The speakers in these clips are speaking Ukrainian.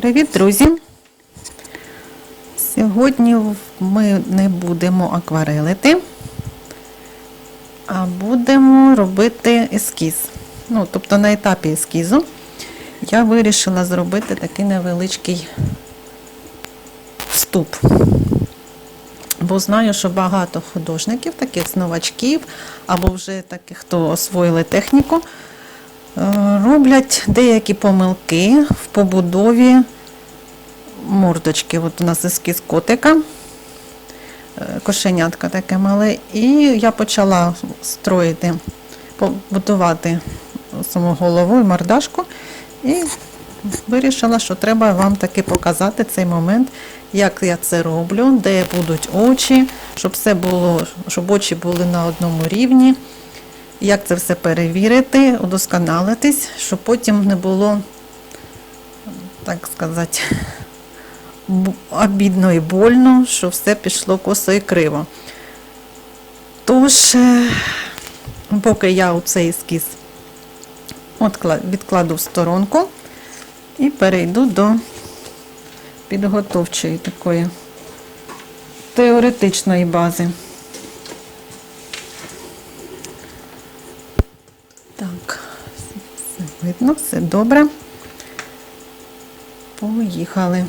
Привіт, друзі! Сьогодні ми не будемо акварелити, а будемо робити ескіз. Ну, тобто на етапі ескізу я вирішила зробити такий невеличкий вступ. Бо знаю, що багато художників, таких новачків, або вже таких, хто освоїли техніку, роблять деякі помилки в побудові мордочки. От у нас ескіз котика, е, кошенятка таке мале. І я почала строїти, побудувати саму голову і мордашку. І вирішила, що треба вам таки показати цей момент, як я це роблю, де будуть очі, щоб все було, щоб очі були на одному рівні. Як це все перевірити, удосконалитись, щоб потім не було, так сказати, обідно і больно, що все пішло косо і криво. Тож, е, поки я у цей ескіз відкладу в сторонку і перейду до підготовчої такої теоретичної бази. Так, видно, все добре. Поїхали.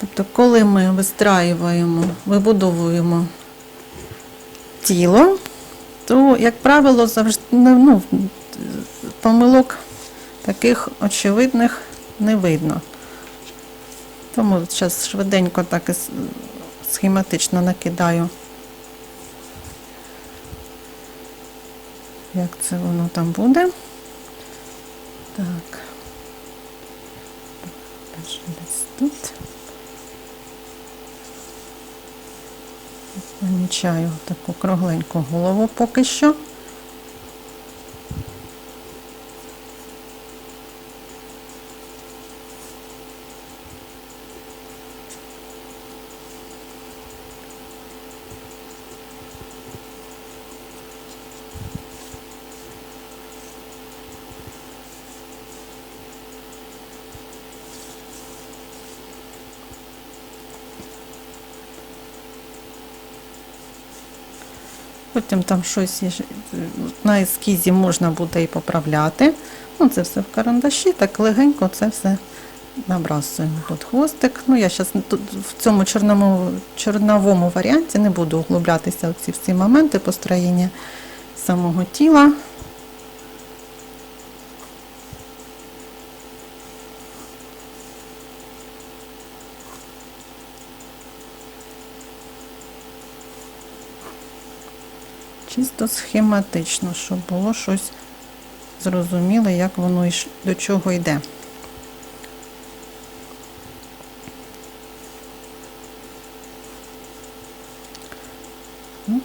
Тобто, коли ми вистраюємо, вибудовуємо тіло, то, як правило, завжди ну, помилок таких очевидних не видно. Тому зараз швиденько так і схематично накидаю, як це воно там буде. Так. Десь тут. Помічаю таку кругленьку голову поки що. Потім там щось на ескізі можна буде і поправляти. Ну, це все в карандаші, так легенько це все набрасуємо. Тут хвостик. Ну, я зараз в цьому чорному, чорновому варіанті не буду углублятися в ці всі моменти построєння самого тіла. Чисто схематично, щоб було щось зрозуміле, як воно йш- до чого йде. Ну.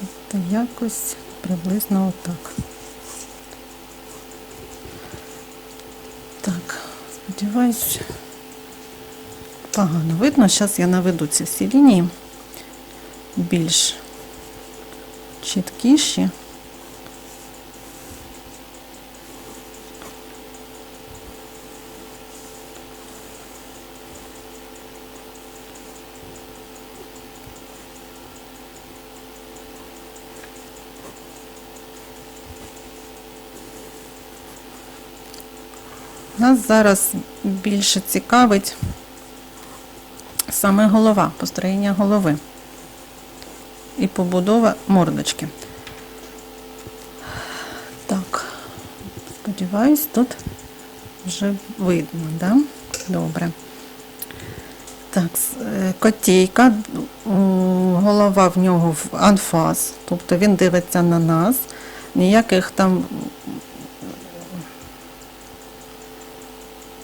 Тобто якось приблизно отак. Сподіваюсь, погано видно. Зараз я наведу ці всі лінії більш чіткіші. Нас зараз більше цікавить саме голова, построєння голови і побудова мордочки. Так, сподіваюсь, тут вже видно, да? Добре. Так, е, котейка, голова в нього в анфас, тобто він дивиться на нас, ніяких там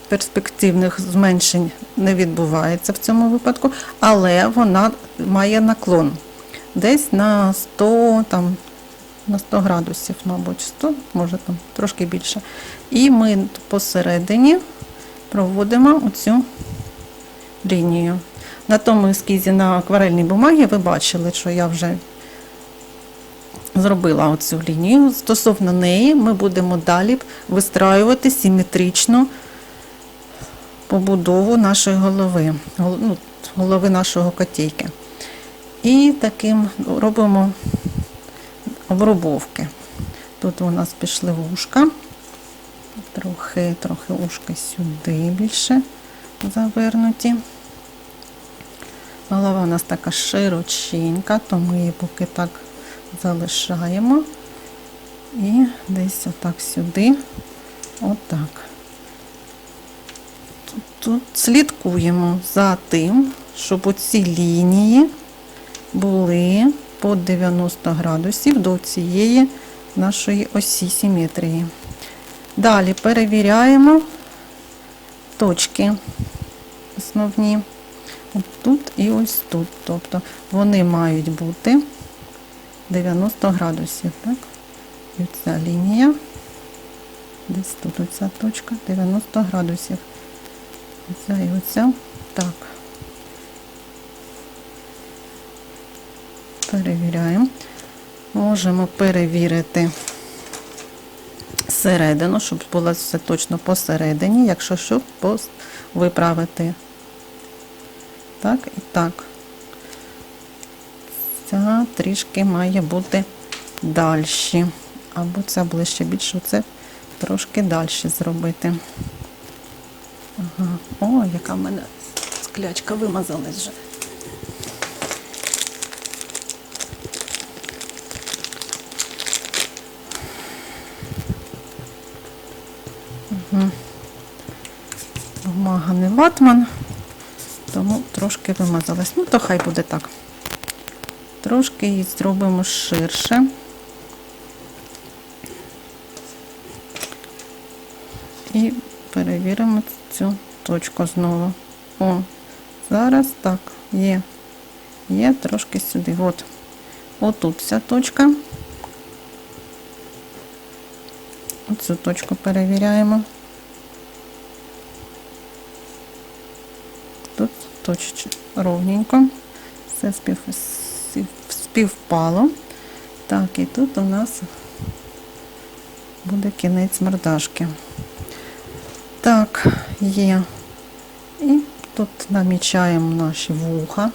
перспективних зменшень не відбувається в цьому випадку, але вона має наклон десь на 100, там, на 100 градусів, мабуть, 100, може там трошки більше. І ми посередині проводимо оцю лінію. На тому ескізі на акварельній бумагі ви бачили, що я вже зробила оцю лінію. Стосовно неї ми будемо далі вистраювати симетрично побудову нашої голови, ну, голови нашого котейки. І таким робимо обробовки. Тут у нас пішли вушка, трохи, трохи ушка сюди більше завернуті. Голова у нас така широченька, то ми її поки так залишаємо. І десь отак сюди. Отак. Тут слідкуємо за тим, щоб оці лінії були по 90 градусів до цієї нашої осі симетрії. Далі перевіряємо точки основні. От тут і ось тут. Тобто вони мають бути 90 градусів. Так? І ця лінія. Десь тут оця точка 90 градусів. Оця і оця. Так. Перевіряємо. Можемо перевірити середину, щоб було все точно посередині, якщо що, виправити. Так і так. Ця трішки має бути далі. Або ця ближче більше, це трошки далі зробити. Ага. О, яка в мене склячка вимазалась вже. Бумага не ватман, тому трошки вимазалась. Ну, то хай буде так. Трошки її зробимо ширше. І перевіримо цю точку знову. О, зараз так, є. Є трошки сюди. От. Отут вся точка. Оцю точку перевіряємо. Тут точно ровненько. Все спів- співпало. Так, і тут у нас буде кінець мордашки. Так, є. Тут намічаємо наші вуха.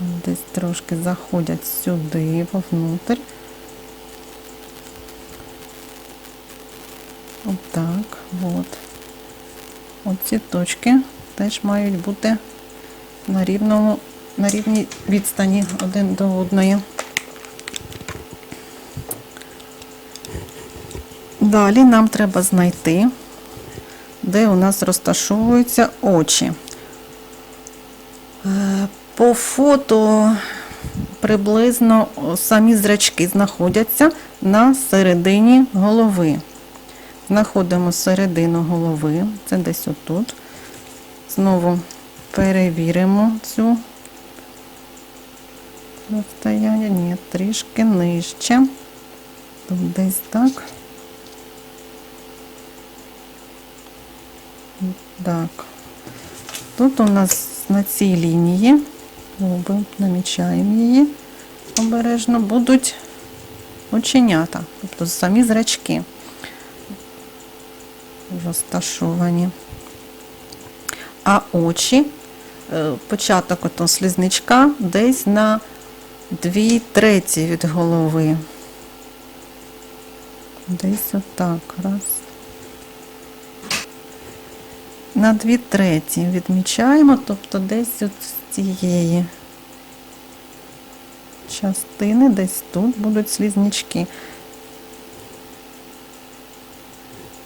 Десь трошки заходять сюди, вовнутрь. Отак, от. Оці точки теж мають бути на рівному, на рівній відстані один до одної. Далі нам треба знайти, де у нас розташовуються очі. Е, По фото приблизно самі зрачки знаходяться на середині голови. Знаходимо середину голови, це десь отут. Знову перевіримо цю розстояння. Ні, трішки нижче. Тут десь так. Так. Тут у нас на цій лінії, губи, намічаємо її обережно, будуть оченята, тобто самі зрачки розташовані. А очі, е, початок ото слізничка десь на дві треті від голови. Десь отак. Раз. На дві треті відмічаємо, тобто десь от з цієї частини, десь тут будуть слізнячки.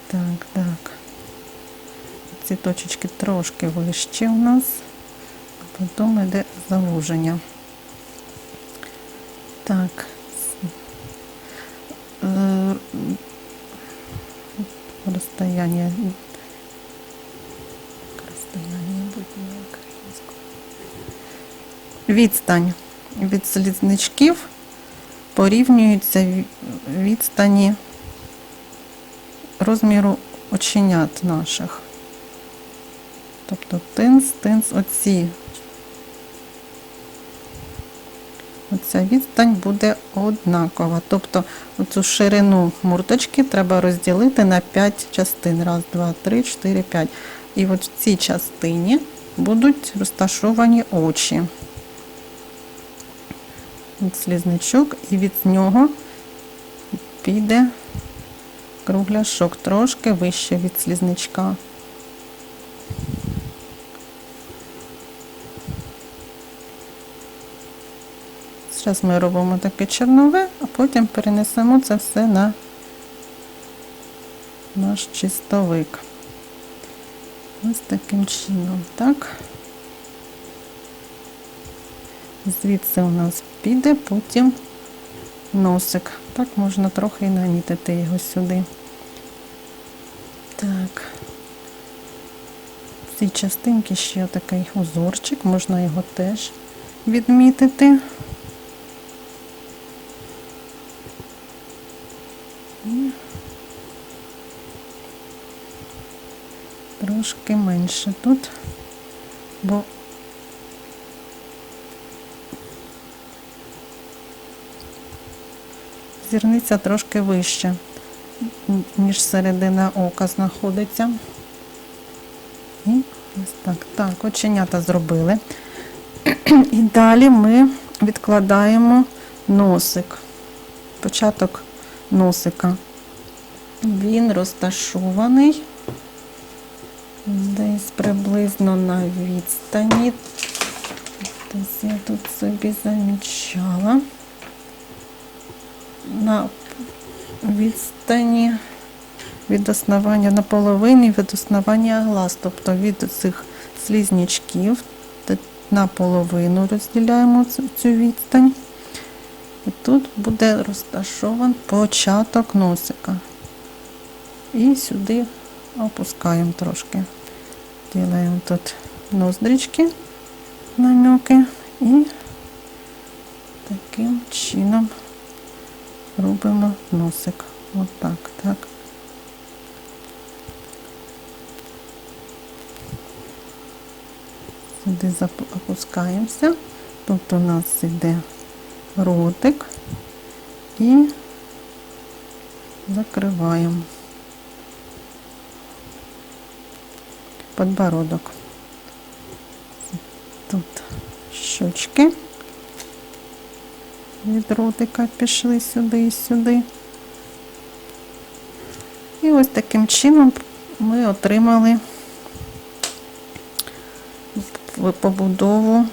Так, так. Ці точечки трошки вище у нас, а потім йде завуження. Так. Е, Розстояння. Розстояння буде на українському. Відстань від слізничків порівнюються відстані розміру оченят наших. Тобто тинс, тинс, оці. Оця відстань буде однакова. Тобто оцю ширину мурточки треба розділити на 5 частин. Раз, два, три, чотири, п'ять. І от в цій частині будуть розташовані очі. От слізничок, і від нього піде кругляшок трошки вище від слізничка. Зараз ми робимо таке чорнове, а потім перенесемо це все на наш чистовик. Ось таким чином, так. Звідси у нас піде потім носик. Так можна трохи і намітити його сюди. Так. В цій частинці ще такий узорчик, можна його теж відмітити. Трошки менше тут, бо зірниця трошки вища, ніж середина ока знаходиться. І ось так. Так, оченята зробили. І далі ми відкладаємо носик, початок носика. Він розташований приблизно на відстані. Я тут собі замічала. На відстані від основання на половині від основання глаз, тобто від цих слізнячків т- наполовину розділяємо цю, відстань. І тут буде розташован початок носика. І сюди опускаємо трошки. Делаємо тут ноздрички, намеки і таким чином робимо носик. Отак, так. Сюди зап- опускаємося. Тут у нас іде ротик і закриваємо. Подбородок. Тут щочки від ротика пішли сюди і сюди. І ось таким чином ми отримали побудову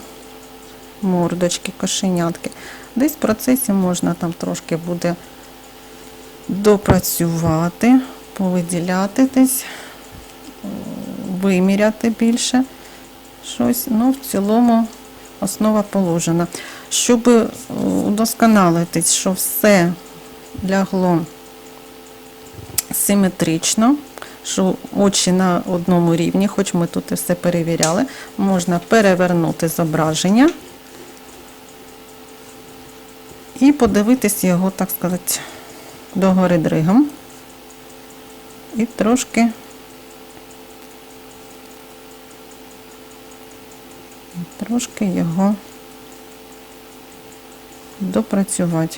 мордочки, кошенятки. Десь в процесі можна там трошки буде допрацювати, повиділяти десь, виміряти більше щось. Ну, в цілому основа положена. Щоб е, удосконалитись, що все лягло симетрично, що очі на одному рівні, хоч ми тут і все перевіряли, можна перевернути зображення і подивитись його, так сказати, догори дригом. І трошки трошки його допрацювати.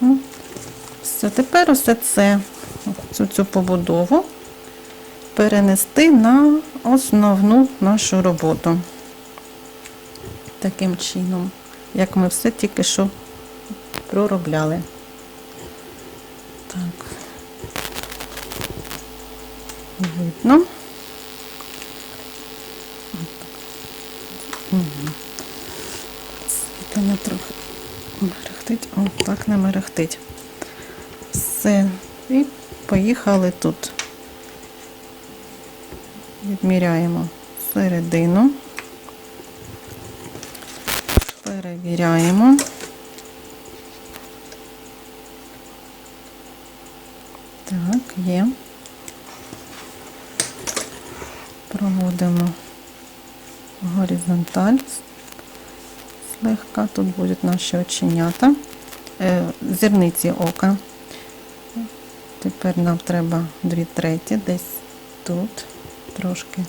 Ну, Все, тепер усе це, цю, цю побудову перенести на основну нашу роботу. Таким чином, як ми все тільки що проробляли. Так. Видно. Світло трохи мерехтить. О, так не мерехтить. Все. І поїхали тут. Відміряємо середину. Перевіряємо. Так, є. Проводимо горизонталь злегка. Тут будуть наші оченята, зірниці ока. Тепер нам треба дві треті, десь тут, трошки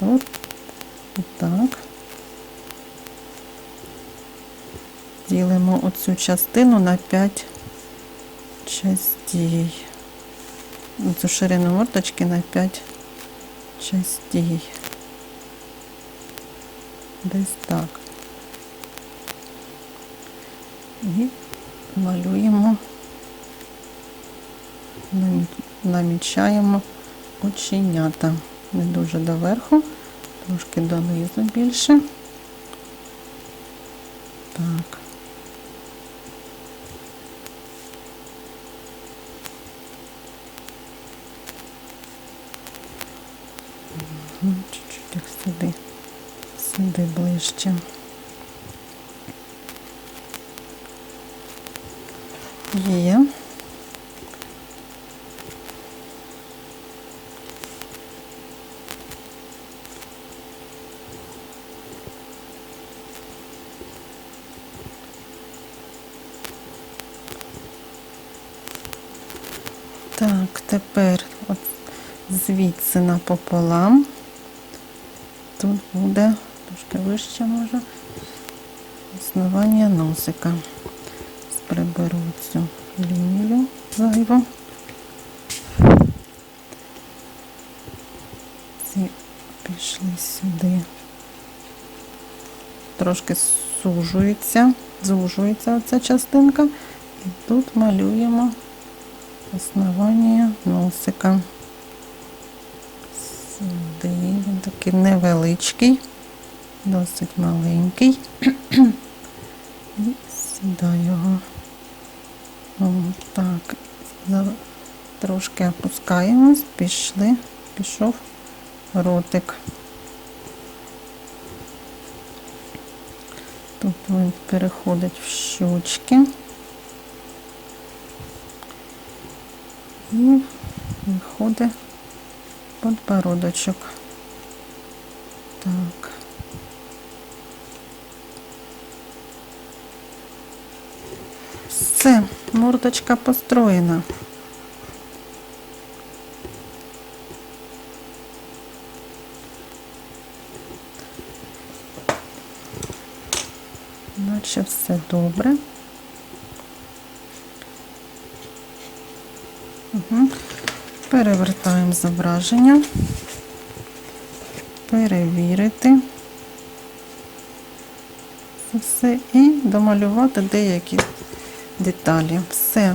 тут, так. Ділимо оцю частину на 5 частей. Цю ширину мордочки на 5 частей. Десь так. І малюємо, намічаємо оченята. Не дуже доверху, трошки донизу більше. Так. Чуть-чуть їх сюди, сюди ближче. Є. Так, тепер от звідси напополам. Тут буде трошки вище може. Основання носика. Приберу цю лінію зайву. Ці пішли сюди. Трошки сужується, звужується ця частинка. І тут малюємо основання носика. Сюди він такий невеличкий, досить маленький. І сюди його. О, так, трошки опускаємось, пішли, пішов ротик. Тут він переходить в щочки. І виходить подбородочок. Так. Все, мордочка построєна. Наче все добре. Угу. Перевертаємо зображення. Перевірити все і домалювати деякі деталі. Все